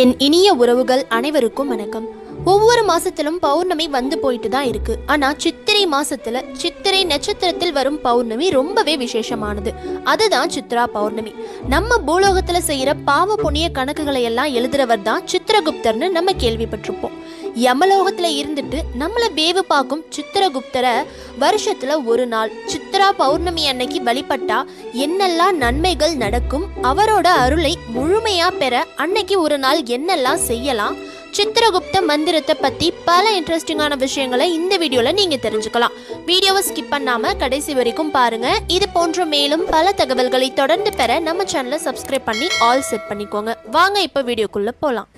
என் இனிய உறவுகள் அனைவருக்கும் வணக்கம். ஒவ்வொரு மாசத்திலும் பௌர்ணமி வந்து போயிட்டு தான் இருக்கு. ஆனா சித்திரை மாசத்துல சித்திரை நட்சத்திரத்தில் வரும் பௌர்ணமி ரொம்பவே விசேஷமானது. அதுதான் சித்ரா பௌர்ணமி. நம்ம பூலோகத்துல செய்யற பாவ புண்ணிய கணக்குகளை எல்லாம் எழுதுறவர் தான் சித்திரகுப்தர்னு நம்ம கேள்விப்பட்டிருப்போம். யமலோகத்துல இருந்துட்டு நம்மள வேவு பார்க்கும் சித்திரகுப்தரை வருஷத்துல ஒரு நாள் சித்ரா பௌர்ணமி அன்னைக்கு வழிபட்டா என்னெல்லாம் நன்மைகள் நடக்கும் அவரோட அருளை முழுமையா பெற அன்னைக்கு ஒரு நாள் என்னெல்லாம் செய்யலாம் சித்திரகுப்த மந்திரத்தை பத்தி பல இன்ட்ரெஸ்டிங்கான விஷயங்களை இந்த வீடியோல நீங்க தெரிஞ்சுக்கலாம். வீடியோவை ஸ்கிப் பண்ணாம கடைசி வரைக்கும் பாருங்க. இது போன்ற மேலும் பல தகவல்களை தொடர்ந்து பெற நம்ம சேனலை சப்ஸ்கிரைப் பண்ணி ஆல் செட் பண்ணிக்கோங்க. வாங்க இப்ப வீடியோக்குள்ள போலாம்.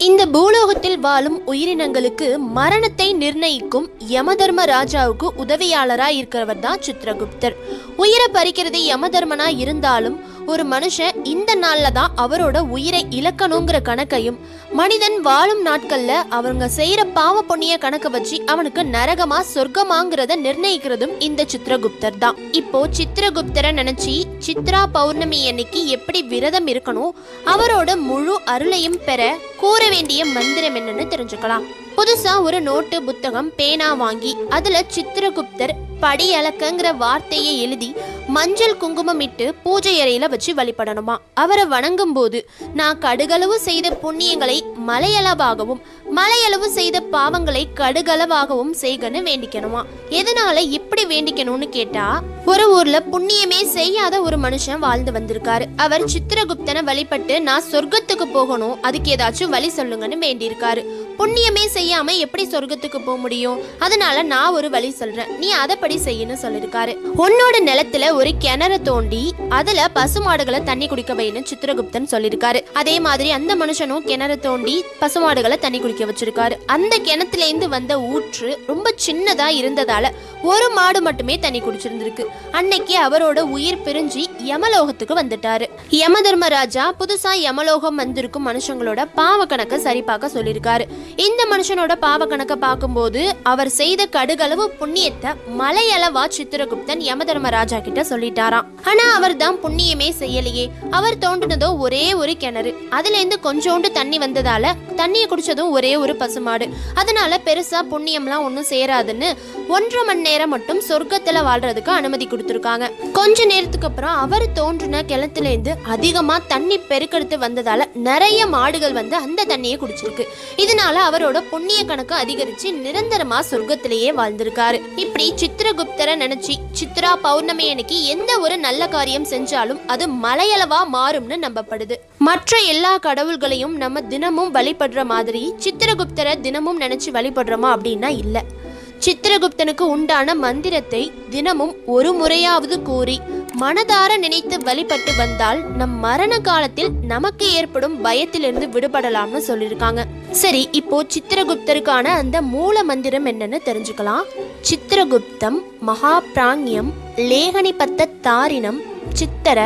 இந்த பூலோகத்தில் வாழும் உயிரினங்களுக்கு மரணத்தை நிர்ணயிக்கும் யமதர்ம ராஜாவுக்கு உதவியாளரா இருக்கிறவர் தான் சித்திரகுப்தர். உயிரை பறிக்கிறது யமதர்மனா இருந்தாலும் ஒரு மனுஷன் இந்த நாள்ல தான் அவரோட உயிரை இழக்கணுங்கிற கணக்கையும் மனிதன் வாழும் நாட்கள்ல அவங்க செய்யற பாவ புண்ணிய கணக்கை வச்சு அவனுக்கு நரகமா சொர்க்கமாங்கிறத நிர்ணயிக்கிறதும் இந்த சித்திரகுப்தர் தான். இப்போ சித்திரகுப்தரை நினைச்சு சித்ரா பௌர்ணமி அன்னைக்கு எப்படி விரதம் இருக்கணும் அவரோட முழு அருளையும் பெற கூற வேண்டிய மந்திரம் என்னன்னு தெரிஞ்சுக்கலாம். புதுசா ஒரு நோட்டு புத்தகம் பேனா வாங்கி அதுல சித்திரகுப்தர் படியலக்கங்கிற வார்த்தையை எழுதி மஞ்சள் குங்குமம் இட்டு பூஜை அறையில வச்சு வழிபடணுமா. அவரை வணங்கும் போது நான் கடுகளவு செய்த புண்ணியங்களை மலையளவாகவும் மலையளவு செய்த பாவங்களை கடுகளவாகவும் செய்கன்னு வேண்டிக்கணுமா? எதனால இப்படி வேண்டிக்கணும்னு கேட்டா ஒரு ஊர்ல புண்ணியமே செய்யாத ஒரு மனுஷன் வாழ்ந்து வந்திருக்காரு. அவர் சித்திரகுப்தனை வழிபட்டு நான் சொர்க்கத்துக்கு போகணும் அதுக்கு ஏதாச்சும் வழி சொல்லுங்கன்னு வேண்டியிருக்காரு. புண்ணியமே செய்யாம எப்படி சொர்க்கத்துக்கு போக முடியும்? அதனால நான் ஒரு வழி சொல்றேன். நீ அதப்படி செய்யன்னு சொல்லிருக்காரு உன்னோட நிலத்துல ஒரு கிணற தோண்டி அதுல பசுமாடுகளை தண்ணி குடிக்க வைன்னு சித்திரகுப்தன் சொல்லிருக்காரு அதே மாதிரி அந்த மனுஷனும் கிணற தோண்டி பசுமாடுகளை தண்ணி குடிக்க வச்சிருக்காரு. அந்த கிணத்துல இருந்து வந்த ஊற்று ரொம்ப சின்னதா இருந்ததால ஒரு மாடு மட்டுமே தண்ணி குடிச்சிருந்திருக்கு. அன்னைக்கு அவரோட உயிர் பிரிஞ்சு யமலோகத்துக்கு வந்துட்டாரு. யம தர்மராஜா புதுசா யமலோகம் வந்திருக்கும் மனுஷங்களோட பாவ கணக்கை சரி பார்க்க சொல்லியிருக்காரு. இந்த மனுஷனோட பாவ கணக்கை பார்க்கும்போது அவர் செய்த கடுகளவு புண்ணியத்தை மலையளவா சித்திரகுப்தன் யம தர்மராஜா கிட்ட சொல்லிட்டாராம். ஆனா அவர் தான் புண்ணியமே செய்யலையே. அவர் தோண்டினதோ ஒரே ஒரு கிணறு. அதுல இருந்து கொஞ்சோண்டு தண்ணி வந்ததால தண்ணியை குடிச்சதும் ஒரே ஒரு பசுமாடு. அதனால பெருசா புண்ணியம்லாம் ஒன்றும் சேராதுன்னு ஒன்றரை மணி நேரம் மட்டும் சொர்க்கத்துல வாழ்றதுக்கு அனுமதி கொடுத்துருக்காங்க. கொஞ்ச நேரத்துக்கு அப்புறம் அவர் தோன்றின கிளத்துலேருந்து அதிகமாக தண்ணி பெருக்கெடுத்து வந்ததால் நிறைய மாடுகள் வந்து அந்த தண்ணியை குடிச்சிருக்கு. இதனால அவரோட புண்ணிய கணக்கு அதிகரித்து நிரந்தரமாக சொர்க்கத்திலேயே வாழ்ந்திருக்காரு. இப்படி சித்திரகுப்தரை நினச்சி சித்ரா பௌர்ணமி அன்னைக்கு எந்த ஒரு நல்ல காரியம் செஞ்சாலும் அது மலையளவா மாறும்னு நம்பப்படுது. மற்ற எல்லா கடவுள்களையும் நம்ம தினமும் வழிபடுற மாதிரி சித்திரகுப்தரை தினமும் நினைச்சு வழிபடுறோமா அப்படின்னா இல்லை. சித்திரகுப்தனுக்கு உண்டான மந்திரத்தை தினமும் ஒரு முறையாவது கூறி மனதார நினைத்து வழிபட்டு வந்தால் நம் மரண காலத்தில் நமக்கு ஏற்படும் பயத்திலிருந்து விடுபடலாம்னு சொல்லியிருக்காங்க. சரி இப்போ சித்திரகுப்தருக்கான அந்த மூல மந்திரம் என்னன்னு தெரிஞ்சுக்கலாம். சித்திரகுப்தம் மகாபிராண்யம் லேகனிபத்த தாரினம் சித்தர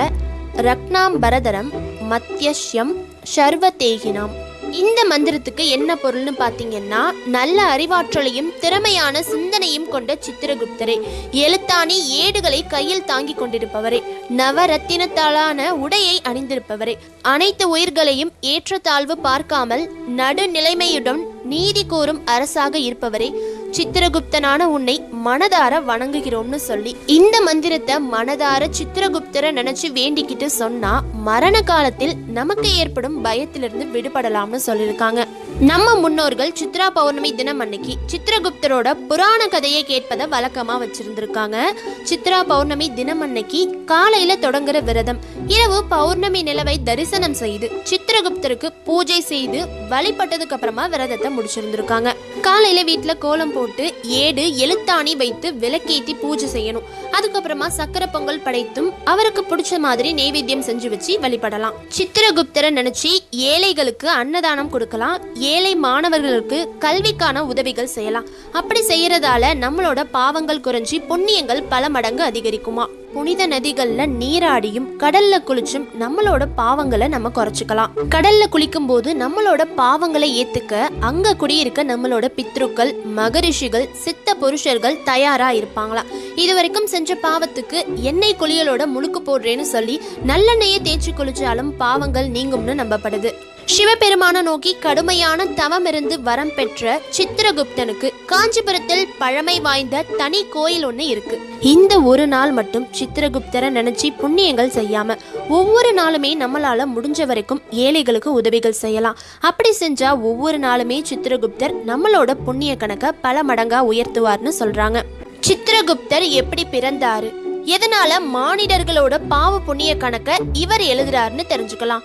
ரக்னாம்பரதரம் மத்தியஷ்யம் சர்வதேகினாம். இந்த மந்திரத்துக்கு என்ன பொருள்னு பார்த்தீங்கன்னா நல்ல அறிவாற்றலையும் திறமையான சிந்தனையும் கொண்ட சித்திரகுப்தரே. எழுத்தாணி ஏடுகளை கையில் தாங்கி கொண்டிருப்பவரே. நவரத்தினத்தாலான உடையை அணிந்திருப்பவரே. அனைத்து உயிர்களையும் ஏற்றத்தாழ்வு பார்க்காமல் நடுநிலைமையுடன் நீதி கூறும் அரசாக இருப்பவரே சித்திரகுப்தனான உன்னை மனதார வணங்குகிறோம்னு சொல்லி இந்த மந்திரத்தை மனதார சித்திரகுப்தரை நினைச்சு வேண்டிக்கிட்டு சொன்னா மரண காலத்தில் நமக்கு ஏற்படும் பயத்திலிருந்து விடுபடலாம்னு சொல்லியிருக்காங்க. நம்ம முன்னோர்கள் சித்ரா பௌர்ணமி தினம் அன்னைக்கு சித்திரகுப்தரோட புராண கதையை கேட்பதை வழக்கமா வச்சிருந்திருக்காங்க. சித்ரா பௌர்ணமி தினம் அன்னைக்கு காலையில தொடங்குற விரதம். இரவு பௌர்ணமி நிலவை தரிசனம் செய்து சித்திரகுப்தருக்கு பூஜை செய்து வழிபட்டதுக்கு அப்புறமா விரதத்தை முடிச்சிருந்திருக்காங்க. காலையில வீட்டுல கோலம் போட்டு ஏடு எழுத்தாணி வைத்து விளக்கேற்றி பூஜை செய்யணும். அதுக்கப்புறமா சக்கரை பொங்கல் படைத்தும் அவருக்கு பிடிச்ச மாதிரி நெய்வேத்தியம் செஞ்சு வச்சு வழிபடலாம். சித்திரகுப்தரை நினைச்சு ஏழைகளுக்கு அன்னதானம் கொடுக்கலாம். ஏழை மாணவர்களுக்கு கல்விக்கான உதவிகள் செய்யலாம். அப்படி செய்யறதால நம்மளோட பாவங்கள் குறைஞ்சி புண்ணியங்கள் பல மடங்கு அதிகரிக்குமா? புனித நதிகள்ல நீராடியும் கடல்ல குளிச்சும் நம்மளோட பாவங்களை நம்ம குறைச்சிக்கலாம். கடல்ல குளிக்கும் போது நம்மளோட பாவங்களை ஏத்துக்க அங்க குடியிருக்க நம்மளோட பித்ருக்கள் மகரிஷிகள் சித்த புருஷர்கள் தயாரா இருப்பாங்களாம் இது வரைக்கும் செஞ்ச பாவத்துக்கு எண்ணெய் குளியலோட முழுக்கு போடுறேன்னு சொல்லி நல்லெண்ணெயை தேய்ச்சி குளிச்சாலும் பாவங்கள் நீங்கும்னு நம்பப்படுது. சிவபெருமான நோக்கி கடுமையான தவமிருந்து வரம் பெற்ற சித்திரகுப்தனுக்கு காஞ்சிபுரத்தில் பழமை வாய்ந்த தனி கோயில் ஒன்று இருக்கு. இந்த ஒரு நாள் மட்டும் சித்திரகுப்தரை நினைச்சு புண்ணியங்கள் செய்யாம ஒவ்வொரு நாளுமே நம்மளால முடிஞ்ச வரைக்கும் ஏழைகளுக்கு உதவிகள் செய்யலாம். அப்படி செஞ்சா ஒவ்வொரு நாளுமே சித்திரகுப்தர் நம்மளோட புண்ணிய கணக்கை பல மடங்கா உயர்த்துவார்னு சொல்றாங்க. சித்திரகுப்தர் எப்படி பிறந்தாரு? எதனால மானிடர்களோட பாவ புண்ணிய கணக்க இவர் எழுதுறாருன்னு தெரிஞ்சுக்கலாம்.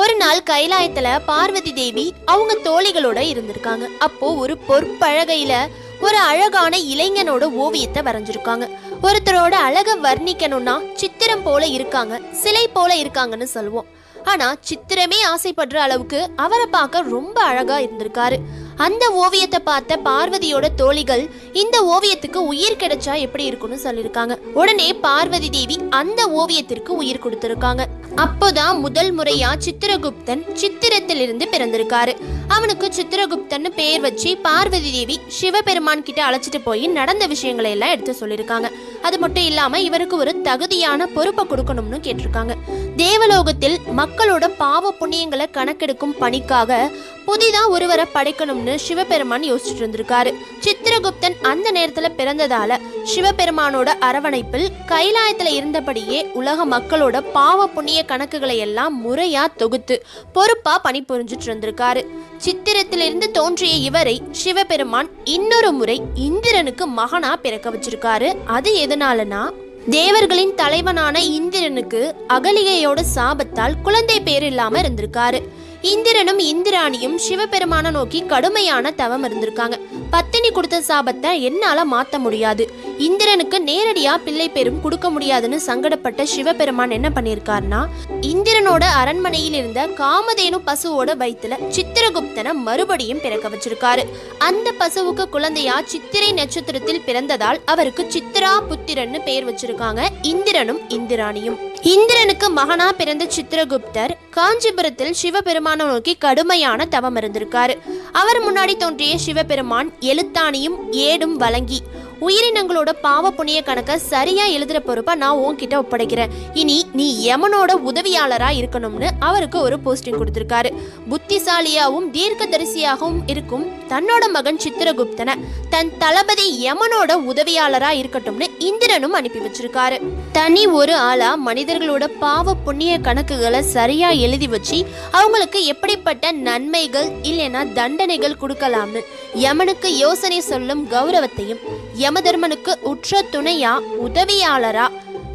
ஒரு நாள் கைலாயத்துல பார்வதி தேவி அவங்க தோழிகளோட இருந்திருக்காங்க. அப்போ ஒரு பொற்பழகையில ஒரு அழகான இளைஞனோட ஓவியத்தை வரைஞ்சிருக்காங்க. ஒருத்தரோட அழக வர்ணிக்கணும்னா சித்திரம் போல இருக்காங்க சிலை போல இருக்காங்கன்னு சொல்லுவோம். ஆனா சித்திரமே ஆசைப்படுற அளவுக்கு அவரை பார்க்க ரொம்ப அழகா இருந்திருக்காரு. அந்த ஓவியத்தை பார்த்த பார்வதியோட தோழிகள் இந்த ஓவியத்துக்கு உயிர் கிடைச்சா எப்படி இருக்கும்னு சொல்லியிருக்காங்க. உடனே பார்வதி தேவி அந்த ஓவியத்திற்கு உயிர் கொடுத்திருக்காங்க. அப்போதான் முதல் முறையா சித்திரகுப்தன் சித்திரத்திலிருந்து பிறந்திருக்காரு. அவனுக்கு சித்திரகுப்தன்னு பேர் வச்சு பார்வதி தேவி சிவபெருமான் கிட்ட அழைச்சிட்டு போய் நடந்த விஷயங்களை எல்லாம் எடுத்து சொல்லியிருக்காங்க. அது மட்டும் இல்லாம இவருக்கு ஒரு தகுதியான பொறுப்பை கொடுக்கணும்னு கேட்டிருக்காங்க. தேவலோகத்தில் மக்களோட பாவ புண்ணியங்களை கணக்கெடுக்கும் பணிக்காக புதிதா ஒருவரை படைக்கணும்னு சிவபெருமான் யோசிச்சுட்டு இருந்திருக்காரு. சித்திரகுப்தன் அந்த நேரத்துல பிறந்ததால சிவபெருமானோட அரவணைப்பில் கைலாயத்துல இருந்தபடியே உலக மக்களோட பாவ புண்ணிய கணக்குகளை எல்லாம் முறையா தொகுத்து பொறுப்பா பணிபுரிஞ்சிட்டு இருந்திருக்காரு. சித்திரத்திலிருந்து தோன்றிய இவரை சிவபெருமான் இன்னொரு முறை இந்திரனுக்கு மகனா பிறக்க வச்சிருக்காரு. அது எதனாலனா தேவர்களின் தலைவனான இந்திரனுக்கு அகலிகையோட சாபத்தால் குழந்தை பேர் இல்லாம இருந்திருக்காரு. இந்திரனும் இந்திராணியும் சிவபெருமான நோக்கி கடுமையான தவம் இருந்திருக்காங்க. பத்தினி கொடுத்த சாபத்தை என்னால மாத்த முடியாது. இந்திரனுக்கு நேரடியா பிள்ளை பேரும் கொடுக்க முடியாதுன்னு சங்கடப்பட்ட சிவபெருமான் என்ன பண்ணியிருக்காருன்னா இந்திரனோட அரண்மனையில் இருந்த காமதேனு பசுவோட வயிற்றுல சித்திரகுப்தனை மறுபடியும் பிறக்க வச்சிருக்காரு. அந்த பசுவுக்கு குழந்தையா சித்திரை நட்சத்திரத்தில் பிறந்ததால் அவருக்கு சித்திரா புத்திரன்னு பெயர் வச்சிருக்காங்க இந்திரனும் இந்திராணியும். இந்திரனுக்கு மகனா பிறந்த சித்திரகுப்தர் காஞ்சிபுரத்தில் சிவபெருமான நோக்கி கடுமையான தவம் இருந்திருக்காரு. அவர் முன்னாடி தோன்றிய சிவபெருமான் எழுத்தாணியும் ஏடும் வழங்கி. உயிரினங்களோட பாவ புண்ணிய கணக்கை சரியா எழுதுற பொறுப்பை நான் உன்கிட்ட ஒப்படைக்கிறேன். இனி நீ யமனோட உதவியாளரா இருக்கணும்னு அவருக்கு ஒரு போஸ்டிங் கொடுத்திருக்காரு. புத்திசாலியாவும் தீர்க்கதரிசியாகவும் இருக்கும் தன்னோட மகன் சித்திரகுப்தனை தன் தளபதி யமனோட உதவியாளரா இருக்கட்டும்னு இந்திரனும் அனுப்பி வச்சிருக்காரு. தனி ஒரு ஆளா மனிதர்களோட பாவ புண்ணிய கணக்குகளை சரியா எழுதி வச்சு அவங்களுக்கு எப்படிப்பட்ட நன்மைகள் இல்லைன்னா தண்டனைகள் கொடுக்கலாம்னு யமனுக்கு யோசனை சொல்லும் கௌரவத்தையும் யமதர்மனுக்கு உற்ற துணையா உதவியாளரா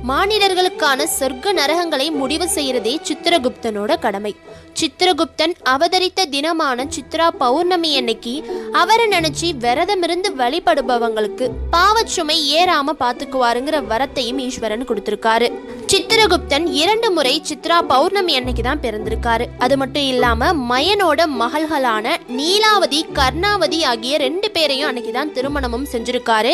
மானிடர்களுக்கான சொர்க்க நரகங்களை முடிவு செய்யறதே சித்திரகுப்தனோட கடமை. சித்திரகுப்தன் அவதரித்த தினமான சித்ரா பௌர்ணமி அன்னைக்கு அவரை நினைச்சு விரதமிருந்து வழிபடுபவங்களுக்கு பாவச்சுமை ஏறாம பாத்துக்குவாருங்கிற வரத்தையும் ஈஸ்வரன் கொடுத்திருக்காரு. சித்திரகுப்தன் இரண்டு முறை சித்ரா பௌர்ணமி அன்னைக்கு தான் பிறந்திருக்காரு. அது மட்டும் இல்லாம மயனோட மகள்களான நீலாவதி கர்ணாவதி ஆகிய ரெண்டு பேரையும் அன்னைக்கு தான் திருமணமும் செஞ்சிருக்காரு.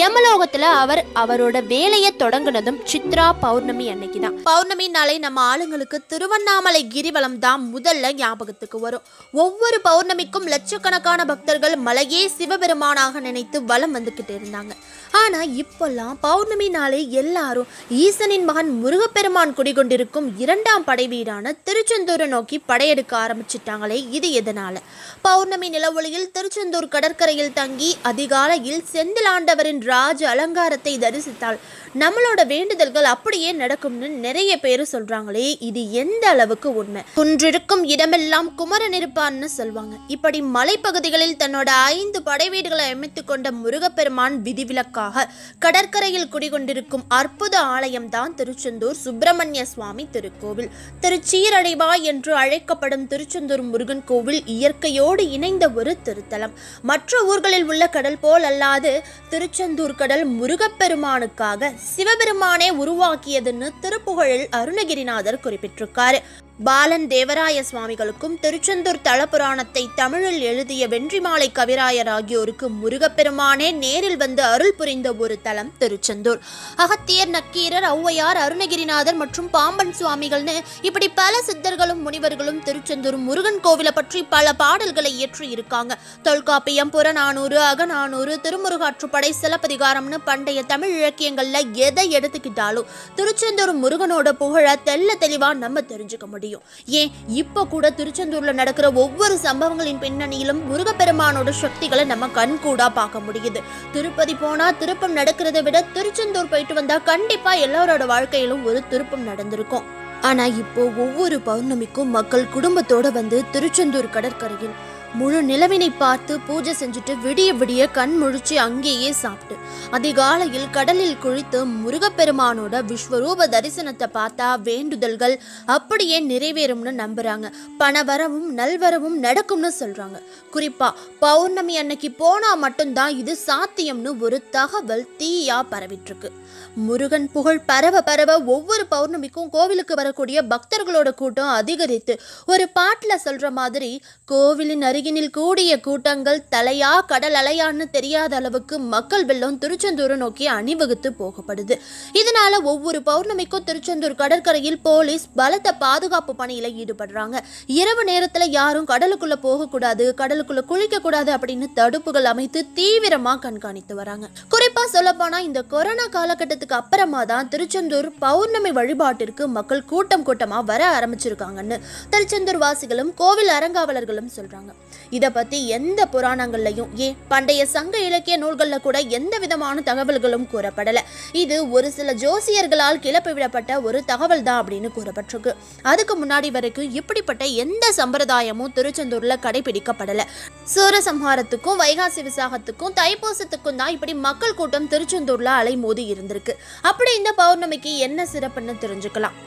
யமலோகத்துல அவர் அவரோட வேலையை தொடங்கினதும் சித்ரா பௌர்ணமி அன்னைக்கு தான். பௌர்ணமி நாளை நம்ம ஆளுங்களுக்கு திருவண்ணாமலை கிரிவலம் தான் முதல்ல ஞாபகத்துக்கு வரும். ஒவ்வொரு பௌர்ணமிக்கும் லட்சக்கணக்கான பக்தர்கள் மலையே சிவபெருமானாக நினைத்து வலம் வந்துகிட்டு இருந்தாங்க. ஆனா இப்பெல்லாம் பௌர்ணமி நாளே எல்லாரும் ஈசனின் மகன் முருகப்பெருமான் குடிகொண்டிருக்கும் இரண்டாம் படை வீடான திருச்செந்தூரை நோக்கி படையெடுக்க ஆரம்பிச்சிட்டாங்களே இது எதனால? பௌர்ணமி நிலவொளியில் திருச்செந்தூர் கடற்கரையில் தங்கி அதிகாலையில் செந்திலாண்டவரின் ராஜ அலங்காரத்தை தரிசித்தால் நம்மளோட வேண்டுதல்கள் அப்படியே நடக்கும்னு நிறைய பேர் சொல்றாங்களே இது எந்த அளவுக்கு உண்மை? குன்றிருக்கும் இடமெல்லாம் குமரன் இருப்பான்னு சொல்லுவாங்க. இப்படி மலைப்பகுதிகளில் தன்னோட ஐந்து படை வீடுகளை அமைத்து கொண்ட முருகப்பெருமான் விதிவிலக்காக கடற்கரையில் குடிகொண்டிருக்கும் அற்புத ஆலயம் தான் திருச்செந்தூர் சுப்பிரமணிய சுவாமி திருக்கோவில். திருச்சீரடைவா என்று அழைக்கப்படும் திருச்செந்தூர் முருகன் கோவில் இயற்கையோடு இணைந்த ஒரு திருத்தலம். மற்ற ஊர்களில் உள்ள கடல் போல் அல்லாது திருச்செந்தூர் கடல் முருகப்பெருமானுக்காக சிவபெருமானே உருவாக்கியதுன்னு திருப்புகழில் அருணகிரிநாதர் குறிப்பிட்டிருக்காரு. பாலன் தேவராய சுவாமிகளுக்கும் திருச்செந்தூர் தலபுராணத்தை தமிழில் எழுதிய வென்றிமாலை கவிராயர் ஆகியோருக்கு முருகப்பெருமானே நேரில் வந்து அருள் புரிந்த ஒரு தலம் திருச்செந்தூர். அகத்தியர் நக்கீரர் ஔவையார் அருணகிரிநாதர் மற்றும் பாம்பன் சுவாமிகள்னு இப்படி பல சித்தர்களும் முனிவர்களும் திருச்செந்தூர் முருகன் கோவிலை பற்றி பல பாடல்களை இயற்றி இருக்காங்க. தொல்காப்பியம் புறநானூறு அகநானூறு திருமுருகாற்றுப்படை சிலப்பதிகாரம்னு பண்டைய தமிழ் இலக்கியங்கள்ல எதை எடுத்துக்கிட்டாலும் திருச்செந்தூர் முருகனோட புகழ தெள்ள தெளிவா நம்ம தெரிஞ்சுக்க முடியும். ஏன்? இப்போ கூட திருச்செந்தூர்ல நடக்கிற ஒவ்வொரு சம்பவங்களின் பின்னணியிலும் முருகப்பெருமானோட சக்திகளை நம்ம கண் கூடா பார்க்க முடியுது. திருப்பதி போனா திருப்பம் நடக்கிறதை விட திருச்செந்தூர் போயிட்டு வந்தா கண்டிப்பா எல்லாரோட வாழ்க்கையிலும் ஒரு திருப்பம் நடந்திருக்கும். ஆனா இப்போ ஒவ்வொரு பௌர்ணமிக்கும் மக்கள் குடும்பத்தோட வந்து திருச்செந்தூர் கடற்கரையில் முழு நிலவினை பார்த்து பூஜை செஞ்சுட்டு விடிய விடிய கண் முழிச்சு அங்கேயே சாப்பிட்டு அதிகாலையில் கடலில் குளித்து முருகப்பெருமானோட விஸ்வரூப தரிசனத்தை பார்த்தா வேண்டுதல்கள் அப்படியே நிறைவேறும்னு நம்புறாங்க. பணவரவும் நல்வரவும் நடக்கும்னு சொல்றாங்க. குறிப்பா பௌர்ணமி அன்னைக்கு போனா மட்டும்தான் இது சாத்தியம்னு ஒரு தகவல் தீயா பரவிட்டு இருக்கு. முருகன் புகழ் பரவ பரவ ஒவ்வொரு பௌர்ணமிக்கும் கோவிலுக்கு வரக்கூடிய பக்தர்களோட கூட்டம் அதிகரித்து ஒரு பாட்டுல சொல்ற மாதிரி கோவிலின் அருகினில் கூடிய கூட்டங்கள் தலையா கடல் அலையான்னு தெரியாத அளவுக்கு மக்கள் வெள்ளம் திருச்செந்தூரை நோக்கி அணிவகுத்து போகப்படுது. இதனால ஒவ்வொரு பௌர்ணமிக்கும் திருச்செந்தூர் கடற்கரையில் போலீஸ் பலத்த பாதுகாப்பு பணியில் ஈடுபடுறாங்க. இரவு நேரத்தில் யாரும் கடலுக்குள்ளே போகக்கூடாது கடலுக்குள்ளே குளிக்கக்கூடாது அப்படின்னு தடுப்புகள் அமைத்து தீவிரமாக கண்காணித்து வராங்க. குறிப்பாக சொல்லப்போனால் இந்த கொரோனா காலகட்டத்தில் வருஷத்துக்கு அப்புறமா தான் திருச்செந்தூர் பௌர்ணமி வழிபாட்டிற்கு மக்கள் கூட்டம் கூட்டமா வர ஆரம்பிச்சிருக்காங்கன்னு திருச்செந்தூர் வாசிகளும் கோவில் அரங்காவலர்களும் சொல்றாங்க. இதை பத்தி எந்த புராணங்கள்லையும் ஏன் பண்டைய சங்க இலக்கிய நூல்களில் கூட எந்த விதமான தகவல்களும் கூறப்படலை. இது ஒரு சில ஜோசியர்களால் கிளப்பி விடப்பட்ட ஒரு தகவல் தான் அப்படின்னு கூறப்பட்டிருக்கு. அதுக்கு முன்னாடி வரைக்கும் இப்படிப்பட்ட எந்த சம்பிரதாயமும் திருச்செந்தூரில் கடைபிடிக்கப்படலை. சூரசம்ஹாரத்துக்கும் வைகாசி விசாகத்துக்கும் தைப்பூசத்துக்கும் தான் இப்படி மக்கள் கூட்டம் திருச்செந்தூரில் அலைமோதி இருந்திருக்கு. இருக்கு. அப்படி இந்த பௌர்ணமிக்கு என்ன சிறப்புன்னு தெரிஞ்சுக்கலாம்.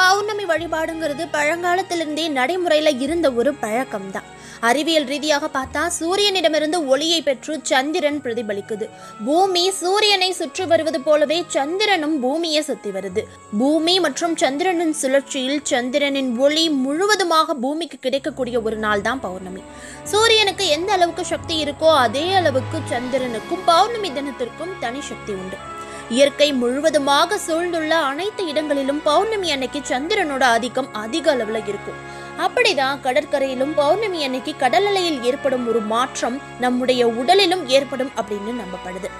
பௌர்ணமி வழிபாடுங்கிறது பழங்காலத்திலிருந்தே நடைமுறையில் இருந்த ஒரு பழக்கம்தான். அறிவியல் ரீதியாக பார்த்தா சூரியனிடமிருந்து ஒளியை பெற்று சந்திரன் பிரதிபலிக்குது. பூமி சூரியனை சுற்றி வருவது போலவே சந்திரனும் பூமியை சுத்தி வருது. பூமி மற்றும் சந்திரனின் சுழற்சியில் சந்திரனின் ஒளி முழுவதுமாக பூமிக்கு கிடைக்கக்கூடிய ஒரு நாள் தான் பௌர்ணமி. சூரியனுக்கு எந்த அளவுக்கு சக்தி இருக்கோ அதே அளவுக்கு சந்திரனுக்கும் பௌர்ணமி தினத்திற்கும் தனி சக்தி உண்டு. இயற்கை முழுவதுமாக சூழ்ந்துள்ள அனைத்து இடங்களிலும் பௌர்ணமி அன்னைக்கு சந்திரனோட ஆதிக்கம் அதிக அளவில் இருக்கும். அப்படிதான் கடற்கரையிலும் பௌர்ணமி அன்னைக்கு கடல் அலையில் ஏற்படும் ஒரு மாற்றம் நம்முடைய உடலிலும் ஏற்படும் அப்படின்னு நம்பப்படுது.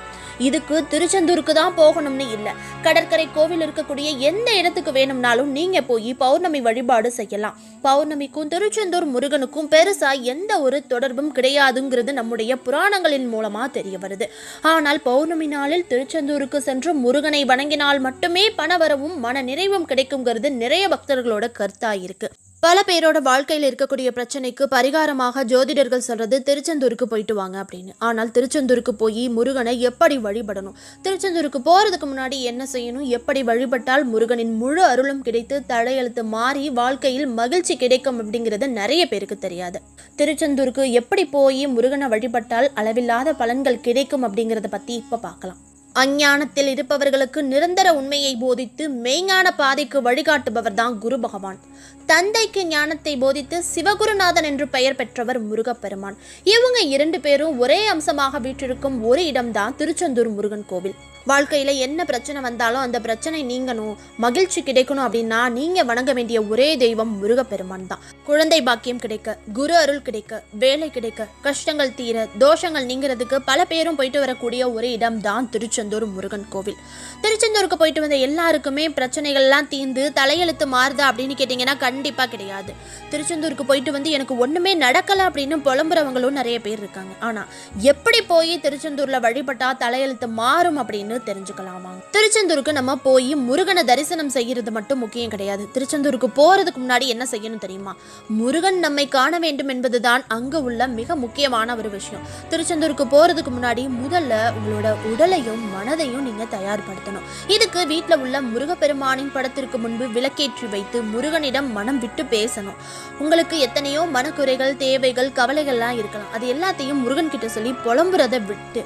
இதுக்கு திருச்செந்தூருக்கு தான் போகணும்னு இல்லை. கடற்கரை கோவில் இருக்கக்கூடிய எந்த இடத்துக்கு வேணும்னாலும் நீங்க போய் பௌர்ணமி வழிபாடு செய்யலாம். பௌர்ணமிக்கும் திருச்செந்தூர் முருகனுக்கும் பெருசா எந்த ஒரு தொடர்பும் கிடையாதுங்கிறது நம்முடைய புராணங்களின் மூலமா தெரிய வருது. ஆனால் பௌர்ணமி நாளில் திருச்செந்தூருக்கு சென்று முருகனை வணங்கினால் மட்டுமே பணவரவும் மன நிறைவும் கிடைக்குங்கிறது நிறைய பக்தர்களோட கருத்தா இருக்கு. பல பேரோட வாழ்க்கையில் இருக்கக்கூடிய பிரச்சனைக்கு பரிகாரமாக ஜோதிடர்கள் சொல்றது திருச்செந்தூருக்கு போயிட்டு வாங்க அப்படின்னு. ஆனால் திருச்செந்தூருக்கு போய் முருகனை எப்படி வழிபடணும்? திருச்செந்தூருக்கு போறதுக்கு முன்னாடி என்ன செய்யணும்? எப்படி வழிபட்டால் முருகனின் முழு அருளும் கிடைத்து தலையெழுத்து மாறி வாழ்க்கையில் மகிழ்ச்சி கிடைக்கும் அப்படிங்கிறது நிறைய பேருக்கு தெரியாது. திருச்செந்தூருக்கு எப்படி போய் முருகனை வழிபட்டால் அளவில்லாத பலன்கள் கிடைக்கும் அப்படிங்கிறத பத்தி இப்ப பார்க்கலாம். அஞ்ஞானத்தில் இருப்பவர்களுக்கு நிரந்தர உண்மையை போதித்து மெய்ஞான பாதைக்கு வழிகாட்டுபவர் தான் குரு பகவான். தந்தைக்கு ஞானத்தை போதித்து சிவகுருநாதன் என்று பெயர் பெற்றவர் முருகப்பெருமான். இவங்க இரண்டு பேரும் ஒரே அம்சமாக வீற்றிருக்கும் ஒரு இடம்தான் திருச்செந்தூர் முருகன் கோவில். வாழ்க்கையில் என்ன பிரச்சனை வந்தாலும் அந்த பிரச்சனை நீங்கணும் மகிழ்ச்சி கிடைக்கணும் அப்படின்னா நீங்கள் வணங்க வேண்டிய ஒரே தெய்வம் முருகப்பெருமான் தான். குழந்தை பாக்கியம் கிடைக்க குரு அருள் கிடைக்க வேலை கிடைக்க கஷ்டங்கள் தீர தோஷங்கள் நீங்கிறதுக்கு பல பேரும் போயிட்டு வரக்கூடிய ஒரு இடம் தான் திருச்செந்தூர் முருகன் கோவில். திருச்செந்தூருக்கு போயிட்டு வந்த எல்லாருக்குமே பிரச்சனைகள்லாம் தீர்ந்து தலையெழுத்து மாறுதா அப்படின்னு கேட்டிங்கன்னா கண்டிப்பாக கிடையாது. திருச்செந்தூருக்கு போயிட்டு வந்து எனக்கு ஒன்றுமே நடக்கலை அப்படின்னு புலம்புறவங்களும் நிறைய பேர் இருக்காங்க. ஆனால் எப்படி போய் திருச்செந்தூரில் வழிபட்டால் தலையெழுத்து மாறும் அப்படின்னு அப்படின்னு தெரிஞ்சுக்கலாமா திருச்செந்தூருக்கு நம்ம போய் முருகனை தரிசனம் செய்யறது மட்டும் முக்கியம் கிடையாது. திருச்செந்தூருக்கு போறதுக்கு முன்னாடி என்ன செய்யணும் தெரியுமா? முருகன் நம்மை காண வேண்டும் என்பதுதான் அங்க உள்ள மிக முக்கியமான ஒரு விஷயம். திருச்செந்தூருக்கு போறதுக்கு முன்னாடி முதல்ல உங்களோட உடலையும் மனதையும் நீங்க தயார்படுத்தணும். இதுக்கு வீட்டில் உள்ள முருகப்பெருமானின் படத்திற்கு முன்பு விளக்கேற்றி வைத்து முருகனிடம் மனம் விட்டு பேசணும். உங்களுக்கு எத்தனையோ மனக்குறைகள் தேவைகள் கவலைகள்லாம் இருக்கலாம். அது எல்லாத்தையும் முருகன் கிட்ட சொல்லி புலம்புறதை விட்டு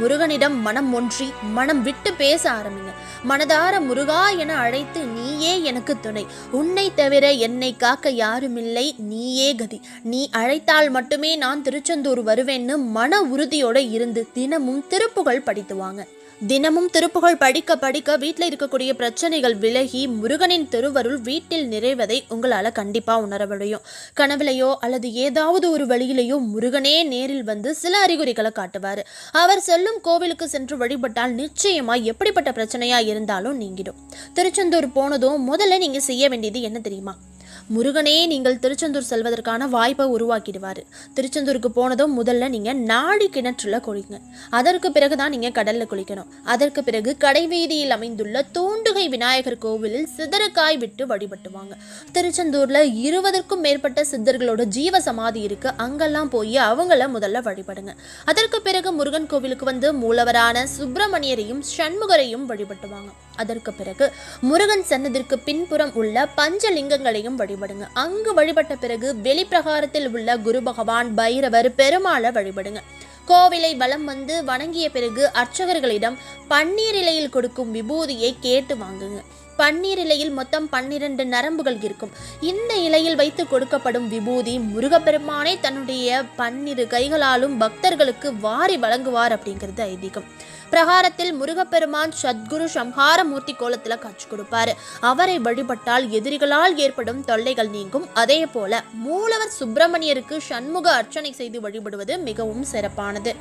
முருகனிடம் மனம் ஒன்றி மனம் விட்டு பேச ஆரம்பிங்க. மனதார முருகா என அழைத்து நீயே எனக்கு துணை. உன்னை தவிர என்னை காக்க யாருமில்லை நீயே கதி. நீ அழைத்தால் மட்டுமே நான் திருச்செந்தூர் வருவேன்னு மன உறுதியோட இருந்து தினமும் திருப்புகழ் படித்துவாங்க தினமும் திருப்புகழ் படிக்க படிக்க வீட்டில் இருக்கக்கூடிய பிரச்சனைகள் விலகி முருகனின் திருவருள் வீட்டில் நிறைவதை உங்களால் கண்டிப்பாக உணர முடியும். கனவுலையோ அல்லது ஏதாவது ஒரு வழியிலேயோ முருகனே நேரில் வந்து சில அறிகுறிகளை காட்டுவார். அவர் செல்லும் கோவிலுக்கு சென்று வழிபட்டால் நிச்சயமாக எப்படிப்பட்ட பிரச்சனையாக இருந்தாலும் நீங்கிடும். திருச்செந்தூர் போனதும் முதல்ல நீங்கள் செய்ய வேண்டியது என்ன தெரியுமா? முருகனே நீங்கள் திருச்செந்தூர் செல்வதற்கான வாய்ப்பை உருவாக்கிடுவார். திருச்செந்தூருக்கு போனதும் முதல்ல நீங்கள் நாடி கிணற்றுல குளிங்க. அதற்கு பிறகு தான் நீங்கள் கடலில் குளிக்கணும். அதற்கு பிறகு கடைவீதியில் அமைந்துள்ள தூண்டுகை விநாயகர் கோவிலில் சிதறக்காய் விட்டு வழிபட்டுவாங்க. திருச்செந்தூரில் இருபதற்கும் மேற்பட்ட சித்தர்களோட ஜீவ சமாதி இருக்கு. அங்கெல்லாம் போய் அவங்கள முதல்ல வழிபடுங்க. அதற்கு பிறகு முருகன் கோவிலுக்கு வந்து மூலவரான சுப்பிரமணியரையும் சண்முகரையும் வழிபட்டுவாங்க. அதற்கு பிறகு முருகன் சன்னதிற்கு பின்புறம் உள்ள பஞ்சலிங்கங்களையும் வழிபடுங்க. அங்கு வழிபட்ட பிறகு வெளிப்பிரகாரத்தில் உள்ள குரு பகவான் பைரவர் பெருமாளை வழிபடுங்க. கோவிலை வலம் வந்து வணங்கிய பிறகு அர்ச்சகர்களிடம் பன்னீர் இலையில் கொடுக்கும் விபூதியை கேட்டு வாங்குங்க. பன்னீர் இலையில் மொத்தம் பன்னிரண்டு நரம்புகள் இருக்கும். இந்த இலையில் வைத்து கொடுக்கப்படும் விபூதி முருகப்பெருமானே தன்னுடைய பன்னிரு கைகளாலும் பக்தர்களுக்கு வாரி வழங்குவார் அப்படிங்கிறது ஐதீகம். பிரகாரத்தில் முருகப்பெருமான் சத்குரு சம்ஹாரமூர்த்தி கோலத்துல காட்சி கொடுப்பாரு. அவரை வழிபட்டால் எதிரிகளால் ஏற்படும் தொல்லைகள் நீங்கும். அதே போல மூலவர் சுப்பிரமணியருக்கு சண்முக அர்ச்சனை செய்து வழிபடுவது மிகவும் சிறப்பானது.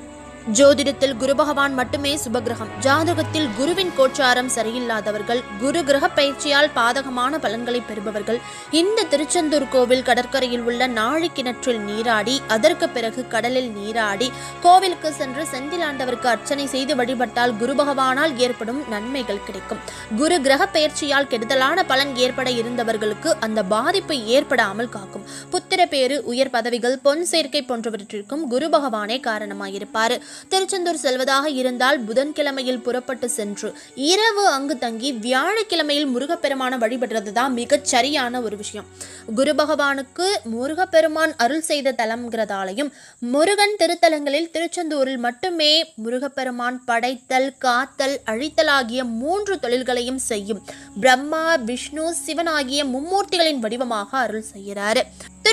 ஜோதிடத்தில் குரு பகவான் மட்டுமே சுபகிரகம். ஜாதகத்தில் குருவின் கோச்சாரம் சரியில்லாதவர்கள் குரு கிரக பயிற்சியால் பாதகமான பலன்களை பெறுபவர்கள் இந்த திருச்செந்தூர் கோவில் கடற்கரையில் உள்ள நாழி கிணற்றில் நீராடி அதற்கு பிறகு கடலில் நீராடி கோவிலுக்கு சென்று செந்திலாண்டவருக்கு அர்ச்சனை செய்து வழிபட்டால் குரு பகவானால் ஏற்படும் நன்மைகள் கிடைக்கும். குரு கிரக பயிற்சியால் கெடுதலான பலன் ஏற்பட இருந்தவர்களுக்கு அந்த பாதிப்பு ஏற்படாமல் காக்கும். புத்திர பேரு உயர் பதவிகள் பொன் சேர்க்கை போன்றவற்றிற்கும் குரு பகவானே காரணமாயிருப்பார். திருச்செந்தூர் செல்வதாக இருந்தால் புதன்கிழமையில் புறப்பட்டு சென்று இரவு அங்கு தங்கி வியாழக்கிழமையில் முருகப்பெருமான வழிபடுறது தான் மிகச் சரியான ஒரு விஷயம். குரு பகவானுக்கு முருகப்பெருமான் அருள் செய்த தலம்ங்கிறதாலையும் முருகன் திருத்தலங்களில் திருச்செந்தூரில் மட்டுமே முருகப்பெருமான் படைத்தல் காத்தல் அழித்தல் ஆகிய மூன்று தொழில்களையும் செய்யும் பிரம்மா விஷ்ணு சிவன் ஆகிய மும்மூர்த்திகளின் வடிவமாக அருள் செய்கிறார்.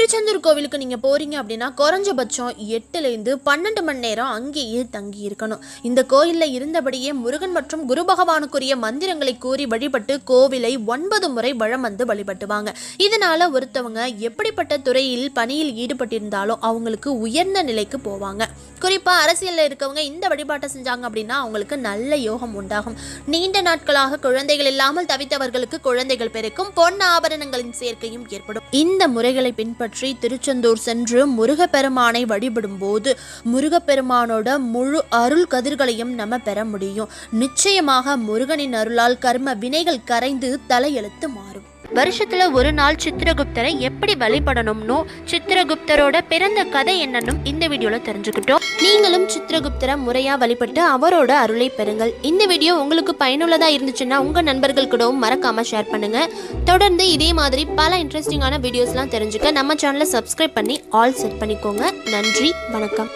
திருச்செந்தூர் கோவிலுக்கு நீங்கள் போறீங்க அப்படின்னா குறைஞ்சபட்சம் எட்டுலேருந்து பன்னெண்டு மணி நேரம் அங்கேயே தங்கி இருக்கணும். இந்த கோயில்ல இருந்தபடியே முருகன் மற்றும் குரு பகவானுக்குரிய மந்திரங்களை கூறி வழிபட்டு கோவிலை ஒன்பது முறை வழம் வந்து வழிபட்டுவாங்க. இதனால ஒருத்தவங்க எப்படிப்பட்ட துறையில் பணியில் ஈடுபட்டிருந்தாலும் அவங்களுக்கு உயர்ந்த நிலைக்கு போவாங்க. குறிப்பாக அரசியலில் இருக்கவங்க இந்த வழிபாட்டை செஞ்சாங்க அப்படின்னா அவங்களுக்கு நல்ல யோகம் உண்டாகும். நீண்ட நாட்களாக குழந்தைகள் இல்லாமல் தவித்தவர்களுக்கு குழந்தைகள் பிறக்கும் பொன் ஆபரணங்களின் சேர்க்கையும் ஏற்படும். இந்த முறைகளை பின்பற்றி திருச்செந்தூர் சென்று முருகப்பெருமானை வழிபடும் போது முருகப்பெருமானோட முழு அருள் கதிர்களையும் நம்ம பெற முடியும். நிச்சயமாக முருகனின் அருளால் கர்ம வினைகள் கரைந்து தலையெழுத்து மாறும். வருஷத்துல ஒரு நாள் சித்திரகுப்தரை எப்படி வழிபடணும்னோ சித்திரகுப்தரோட பிறந்த கதை என்னன்னும் இந்த வீடியோல தெரிஞ்சுக்கிட்டோம். நீங்களும் சித்திரகுப்தரை முறையா வழிபட்டு அவரோட அருளை பெறுங்கள். இந்த வீடியோ உங்களுக்கு பயனுள்ளதா இருந்துச்சுன்னா உங்க நண்பர்கள் கூடவும் மறக்காம ஷேர் பண்ணுங்க. தொடர்ந்து இதே மாதிரி பல இன்ட்ரெஸ்டிங்கான வீடியோஸ்லாம் தெரிஞ்சுக்க நம்ம சேனலை சப்ஸ்கிரைப் பண்ணி ஆல் செட் பண்ணிக்கோங்க. நன்றி வணக்கம்.